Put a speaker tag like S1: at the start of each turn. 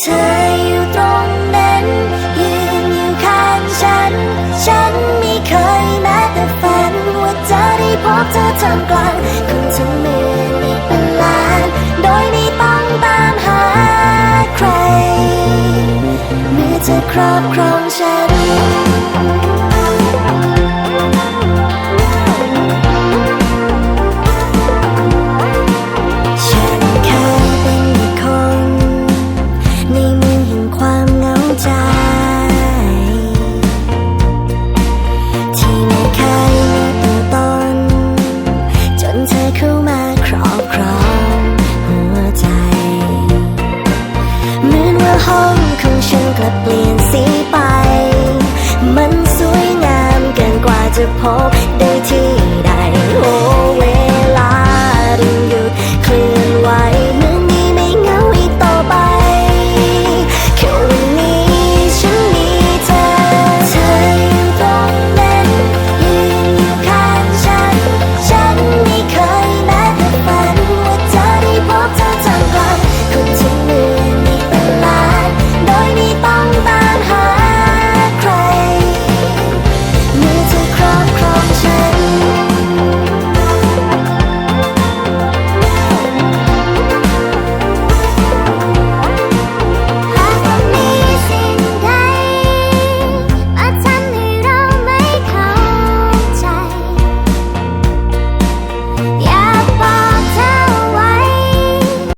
S1: เธออยู่ตรงนั้นยืนอยู่ข้างฉัน ฉันไม่เคยแม้แต่ฝันว่าจะได้พบเธอท่ามกลางคนทั้งเมืองไม่เป็นล้าน โดยไม่ต้องตามหาใครเมื่อเธอครอบครองฉัน เปลี่ยนสีไป มันสวยงามเกินกว่าจะพบ